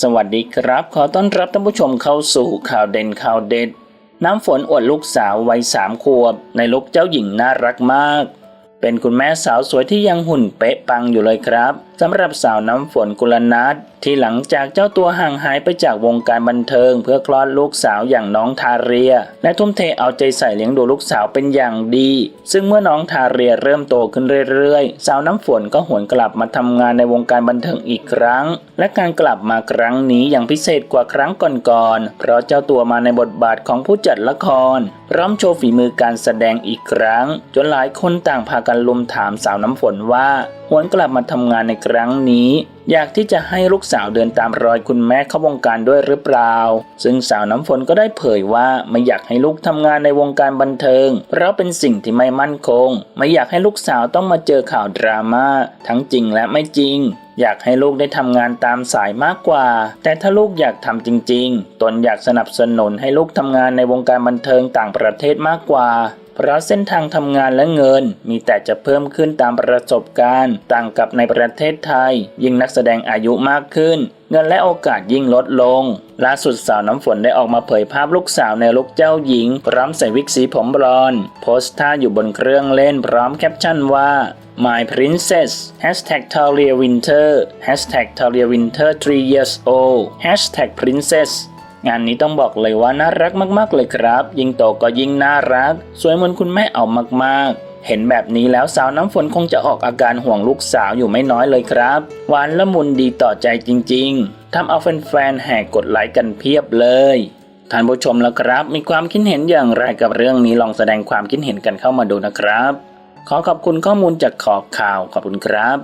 สวัสดีครับ ขอต้อนรับท่านผู้ชมเข้าสู่ข่าวเด่นข่าวเด็ด น้ำฝนอวดลูกสาววัยสามขวบ ในลุกเจ้าหญิงน่ารักมาก เป็นคุณแม่สาวสวยที่ยังหุ่นเป๊ะปังอยู่เลยครับ สำหรับสาวน้ำฝนกุลนัทที่หลังจากเจ้าตัวห่างหายไปจากวงการบันเทิง เพื่อคลอดลูกสาวอย่างน้องทาเรีย และทุ่มเทเอาใจใส่เลี้ยงดูลูกสาวเป็นอย่างดี ซึ่งเมื่อน้องทาเรียเริ่มโตขึ้นเรื่อยๆ สาวน้ำฝนก็หวนกลับมาทำงานในวงการบันเทิงอีกครั้ง และการกลับมาครั้งนี้อย่างพิเศษกว่าครั้งก่อนๆเพราะเจ้าตัวมาในบทบาทของผู้จัดละครพร้อมโชว์ฝีมือการแสดงอีกครั้ง จนหลายคนต่างพากันลุมถามสาวน้ำฝนว่าหวนกลับมาทำงานในครั้งนี้ อยากที่จะให้ลูกสาวเดินตามรอยคุณแม่เข้าวงการด้วยหรือเปล่า ซึ่งสาวน้ำฝนก็ได้เผยว่าไม่อยากให้ลูกทำงานในวงการบันเทิง เพราะเป็นสิ่งที่ไม่มั่นคง ไม่อยากให้ลูกสาวต้องมาเจอข่าวดราม่าทั้งจริงและไม่จริงอยากให้ลูกได้ทำงานตามสายมากกว่า แต่ถ้าลูกอยากทำจริง ๆ ตนอยากสนับสนุนให้ลูกทำงานในวงการบันเทิงต่างประเทศมากกว่า เพราะเส้นทางทำงานและเงินมีแต่จะเพิ่มขึ้นตามประสบการณ์ ต่างกับในประเทศไทย ยิ่งนักแสดงอายุมากขึ้น เงินและโอกาสยิ่งลดลง ล่าสุดสาวน้ำฝนได้ออกมาเผยภาพลูกสาวในลุคเจ้าหญิง พร้อมใส่วิกสีผมบลอนด์โพสท่าอยู่บนเครื่องเล่นพร้อมแคปชั่นว่า My Princess Hashtag Talia Winter Hashtag Talia Winter 3 years old Hashtag Princess งานนี้ต้องบอกเลยว่าน่ารักมากๆเลยครับ ยิ่งโตก็ยิ่งน่ารัก สวยเหมือนคุณแม่เอามากๆเห็นแบบนี้แล้วสาวน้ำฝนคงจะออกอาการห่วงลูกสาวอยู่ไม่น้อยเลยครับหวานละมุนดีต่อใจจริงๆทำเอาแฟนๆแห่กดไลค์กันเพียบเลยท่านผู้ชมแล้วครับ มีความคิดเห็นอย่างไรกับเรื่องนี้ลองแสดงความคิดเห็นกันเข้ามาดูนะครับ ขอขอบคุณข้อมูลจากขอบข่าวขอบคุณครับ